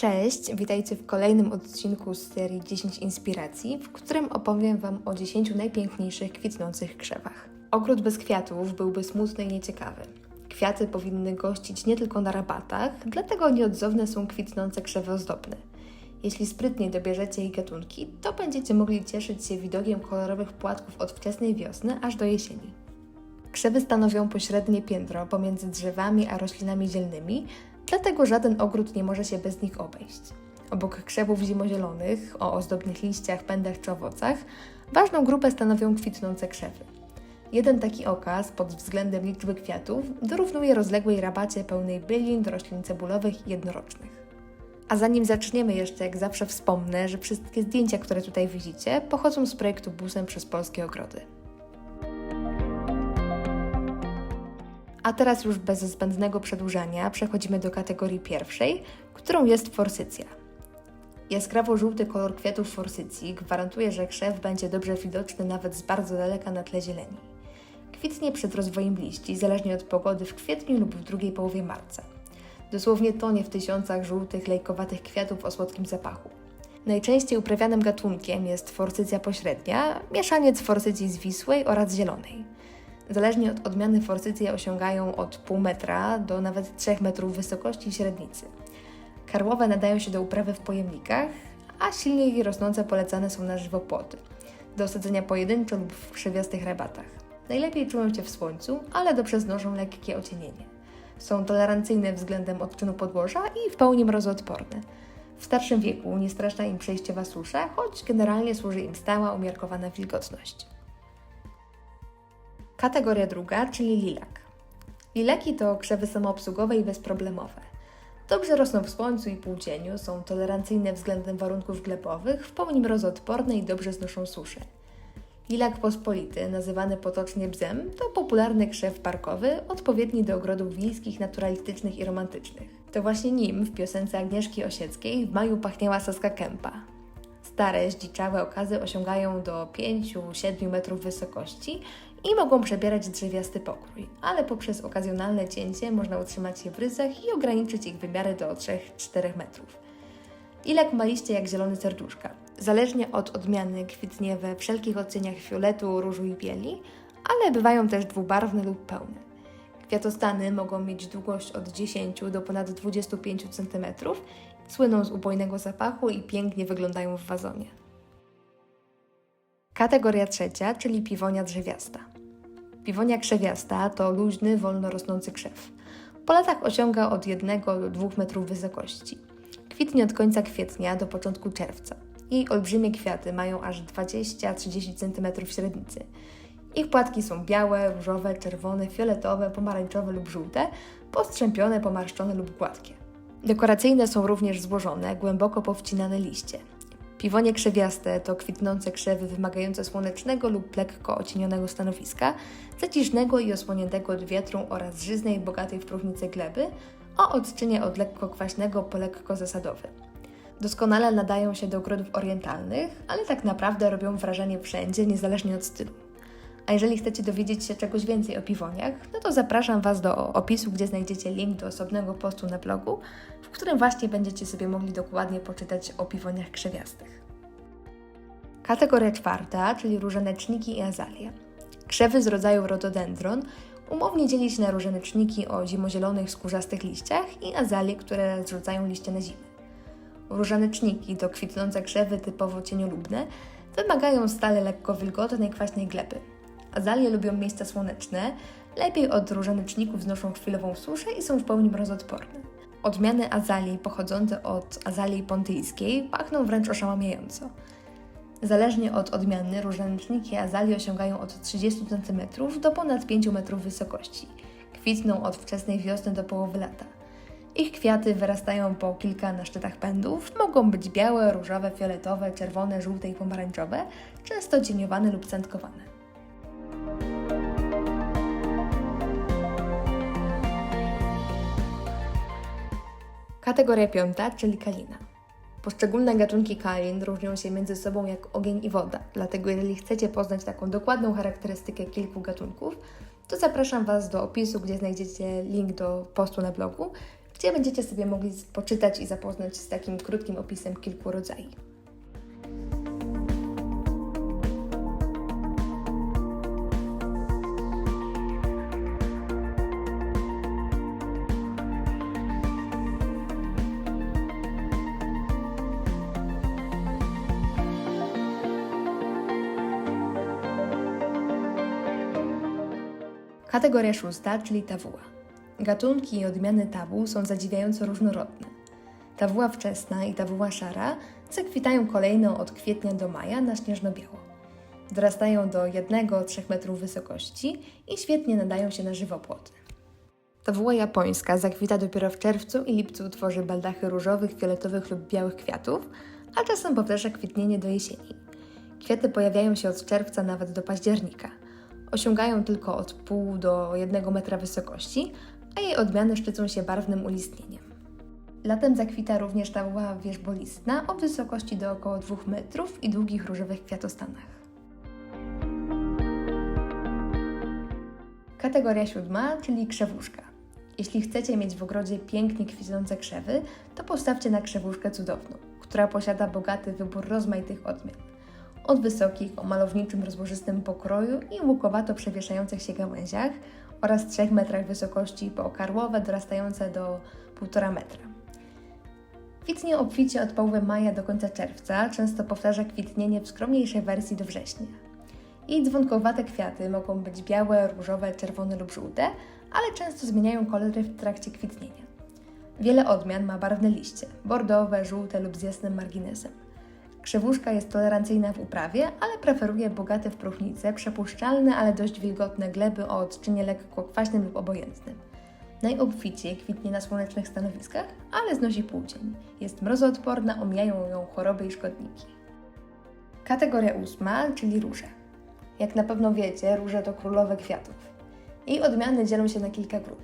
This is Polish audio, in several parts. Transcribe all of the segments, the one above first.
Cześć, witajcie w kolejnym odcinku z serii 10 inspiracji, w którym opowiem Wam o 10 najpiękniejszych kwitnących krzewach. Ogród bez kwiatów byłby smutny i nieciekawy. Kwiaty powinny gościć nie tylko na rabatach, dlatego nieodzowne są kwitnące krzewy ozdobne. Jeśli sprytnie dobierzecie ich gatunki, to będziecie mogli cieszyć się widokiem kolorowych płatków od wczesnej wiosny aż do jesieni. Krzewy stanowią pośrednie piętro pomiędzy drzewami a roślinami zielnymi, dlatego żaden ogród nie może się bez nich obejść. Obok krzewów zimozielonych, o ozdobnych liściach, pędach czy owocach, ważną grupę stanowią kwitnące krzewy. Jeden taki okaz pod względem liczby kwiatów dorównuje rozległej rabacie pełnej bylin, roślin cebulowych i jednorocznych. A zanim zaczniemy jeszcze, jak zawsze wspomnę, że wszystkie zdjęcia, które tutaj widzicie, pochodzą z projektu Busem przez Polskie Ogrody. A teraz już bez zbędnego przedłużania przechodzimy do kategorii pierwszej, którą jest forsycja. Jaskrawo żółty kolor kwiatów forsycji gwarantuje, że krzew będzie dobrze widoczny nawet z bardzo daleka na tle zieleni. Kwitnie przed rozwojem liści, zależnie od pogody w kwietniu lub w drugiej połowie marca. Dosłownie tonie w tysiącach żółtych, lejkowatych kwiatów o słodkim zapachu. Najczęściej uprawianym gatunkiem jest forsycja pośrednia, mieszaniec forsycji zwisłej oraz zielonej. Zależnie od odmiany forsycje osiągają od pół metra do nawet 3 metrów wysokości średnicy. Karłowe nadają się do uprawy w pojemnikach, a silniej rosnące polecane są na żywopłoty, do osadzenia pojedynczo lub w krzewiastych rabatach. Najlepiej czują się w słońcu, ale dobrze znoszą lekkie ocienienie. Są tolerancyjne względem odczynu podłoża i w pełni mrozoodporne. W starszym wieku nie straszna im przejściowa susza, choć generalnie służy im stała, umiarkowana wilgotność. Kategoria druga, czyli lilak. Lilaki to krzewy samoobsługowe i bezproblemowe. Dobrze rosną w słońcu i półcieniu, są tolerancyjne względem warunków glebowych, w pełni mrozoodporne i dobrze znoszą suszę. Lilak pospolity, nazywany potocznie bzem, to popularny krzew parkowy, odpowiedni do ogrodów wiejskich, naturalistycznych i romantycznych. To właśnie nim w piosence Agnieszki Osieckiej w maju pachniała saska kępa. Stare, zdziczałe okazy osiągają do 5-7 metrów wysokości i mogą przebierać drzewiasty pokrój, ale poprzez okazjonalne cięcie można utrzymać je w ryzach i ograniczyć ich wymiary do 3-4 metrów. Ilek ma liście jak zielone serduszka. Zależnie od odmiany kwitnie we wszelkich odcieniach fioletu, różu i bieli, ale bywają też dwubarwne lub pełne. Kwiatostany mogą mieć długość od 10 do ponad 25 cm, słyną z ubojnego zapachu i pięknie wyglądają w wazonie. Kategoria trzecia, czyli piwonia drzewiasta. Piwonia krzewiasta to luźny, wolno rosnący krzew. Po latach osiąga od 1 do 2 metrów wysokości. Kwitnie od końca kwietnia do początku czerwca. Jej olbrzymie kwiaty mają aż 20-30 cm średnicy. Ich płatki są białe, różowe, czerwone, fioletowe, pomarańczowe lub żółte, postrzępione, pomarszczone lub gładkie. Dekoracyjne są również złożone, głęboko powcinane liście. Piwonie krzewiaste to kwitnące krzewy wymagające słonecznego lub lekko ocienionego stanowiska, zacisznego i osłoniętego od wiatru oraz żyznej bogatej w próchnicę gleby, o odczynie od lekko kwaśnego po lekko zasadowy. Doskonale nadają się do ogrodów orientalnych, ale tak naprawdę robią wrażenie wszędzie, niezależnie od stylu. A jeżeli chcecie dowiedzieć się czegoś więcej o piwoniach, no to zapraszam Was do opisu, gdzie znajdziecie link do osobnego postu na blogu, w którym właśnie będziecie sobie mogli dokładnie poczytać o piwoniach krzewiastych. Kategoria czwarta, czyli różaneczniki i azalie. Krzewy z rodzaju rhododendron umownie dzieli się na różaneczniki o zimozielonych, skórzastych liściach i azalie, które zrzucają liście na zimę. Różaneczniki to kwitnące krzewy typowo cieniolubne, wymagają stale lekko wilgotnej, kwaśnej gleby. Azalie lubią miejsca słoneczne, lepiej od różaneczników znoszą chwilową suszę i są w pełni mrozoodporne. Odmiany azalii pochodzące od azalii pontyjskiej pachną wręcz oszałamiająco. Zależnie od odmiany, różaneczniki azalii osiągają od 30 cm do ponad 5 metrów wysokości. Kwitną od wczesnej wiosny do połowy lata. Ich kwiaty wyrastają po kilka na szczytach pędów, mogą być białe, różowe, fioletowe, czerwone, żółte i pomarańczowe, często cieniowane lub centkowane. Kategoria piąta, czyli kalina. Poszczególne gatunki kalin różnią się między sobą jak ogień i woda, dlatego jeżeli chcecie poznać taką dokładną charakterystykę kilku gatunków, to zapraszam Was do opisu, gdzie znajdziecie link do postu na blogu, gdzie będziecie sobie mogli poczytać i zapoznać z takim krótkim opisem kilku rodzajów. Kategoria szósta, czyli tawuła. Gatunki i odmiany tawu są zadziwiająco różnorodne. Tawuła wczesna i tawuła szara zakwitają kolejno od kwietnia do maja na śnieżno-biało. Dorastają do 1-3 metrów wysokości i świetnie nadają się na żywopłoty. Tawuła japońska zakwita dopiero w czerwcu i lipcu tworzy baldachy różowych, fioletowych lub białych kwiatów, a czasem powtarza kwitnienie do jesieni. Kwiaty pojawiają się od czerwca nawet do października. Osiągają tylko od pół do 1 metra wysokości, a jej odmiany szczycą się barwnym ulistnieniem. Latem zakwita również tawuła wierzbolistna o wysokości do około 2 metrów i długich różowych kwiatostanach. Kategoria siódma, czyli krzewuszka. Jeśli chcecie mieć w ogrodzie pięknie kwitnące krzewy, to postawcie na krzewuszkę cudowną, która posiada bogaty wybór rozmaitych odmian. Od wysokich o malowniczym rozłożystym pokroju i łukowato przewieszających się gałęziach oraz 3 metrach wysokości po karłowe dorastające do 1,5 metra. Kwitnie obficie od połowy maja do końca czerwca, często powtarza kwitnienie w skromniejszej wersji do września. Jej dzwonkowate kwiaty mogą być białe, różowe, czerwone lub żółte, ale często zmieniają kolory w trakcie kwitnienia. Wiele odmian ma barwne liście, bordowe, żółte lub z jasnym marginesem. Krzewuszka jest tolerancyjna w uprawie, ale preferuje bogate w próchnice, przepuszczalne, ale dość wilgotne gleby o odczynie lekko kwaśnym lub obojętnym. Najobficiej kwitnie na słonecznych stanowiskach, ale znosi płócień. Jest mrozoodporna, omijają ją choroby i szkodniki. Kategoria ósma, czyli róże. Jak na pewno wiecie, róże to królowe kwiatów. Jej odmiany dzielą się na kilka grup.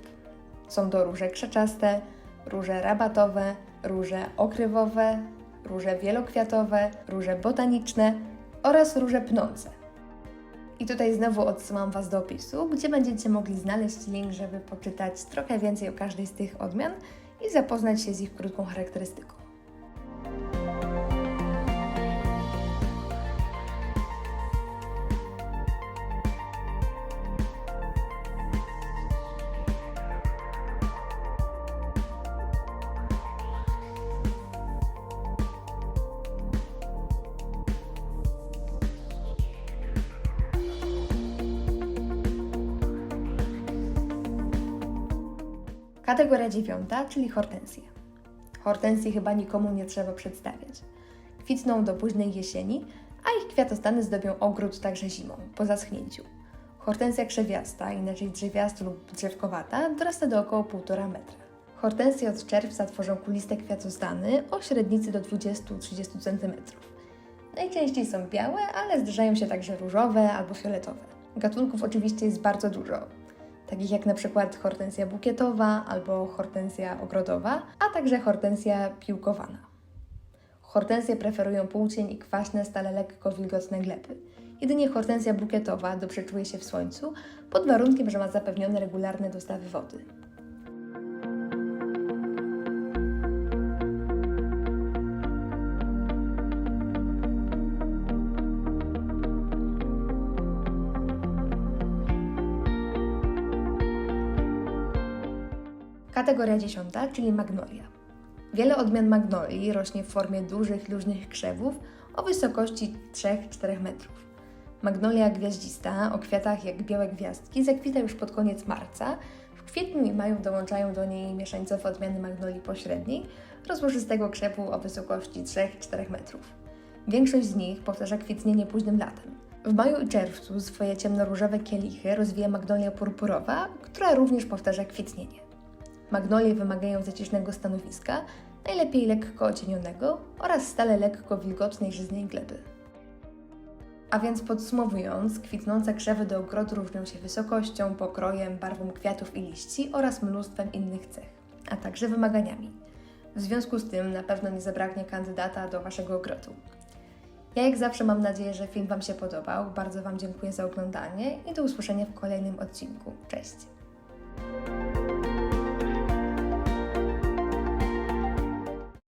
Są to róże krzaczaste, róże rabatowe, róże okrywowe, róże wielokwiatowe, róże botaniczne oraz róże pnące. I tutaj znowu odsyłam Was do opisu, gdzie będziecie mogli znaleźć link, żeby poczytać trochę więcej o każdej z tych odmian i zapoznać się z ich krótką charakterystyką. Kategoria dziewiąta, czyli hortensje. Hortensje chyba nikomu nie trzeba przedstawiać. Kwitną do późnej jesieni, a ich kwiatostany zdobią ogród także zimą, po zaschnięciu. Hortensja krzewiasta, inaczej drzewiasta lub drzewkowata, dorasta do około 1,5 metra. Hortensje od czerwca tworzą kuliste kwiatostany o średnicy do 20-30 cm. Najczęściej są białe, ale zdarzają się także różowe albo fioletowe. Gatunków oczywiście jest bardzo dużo, takich jak na przykład hortensja bukietowa albo hortensja ogrodowa, a także hortensja piłkowana. Hortensje preferują płócień i kwaśne, stale lekko wilgotne gleby. Jedynie hortensja bukietowa dobrze czuje się w słońcu, pod warunkiem, że ma zapewnione regularne dostawy wody. Kategoria dziesiąta, czyli magnolia. Wiele odmian magnolii rośnie w formie dużych, luźnych krzewów o wysokości 3-4 metrów. Magnolia gwiaździsta o kwiatach jak białe gwiazdki zakwita już pod koniec marca. W kwietniu i maju dołączają do niej mieszańcowe odmiany magnolii pośredniej, rozłożystego krzewu o wysokości 3-4 metrów. Większość z nich powtarza kwitnienie późnym latem. W maju i czerwcu swoje ciemnoróżowe kielichy rozwija magnolia purpurowa, która również powtarza kwitnienie. Magnolie wymagają zacisznego stanowiska, najlepiej lekko ocienionego oraz stale lekko wilgotnej żyznej gleby. A więc podsumowując, kwitnące krzewy do ogrodu różnią się wysokością, pokrojem, barwą kwiatów i liści oraz mnóstwem innych cech, a także wymaganiami. W związku z tym na pewno nie zabraknie kandydata do Waszego ogrodu. Ja jak zawsze mam nadzieję, że film Wam się podobał. Bardzo Wam dziękuję za oglądanie i do usłyszenia w kolejnym odcinku. Cześć!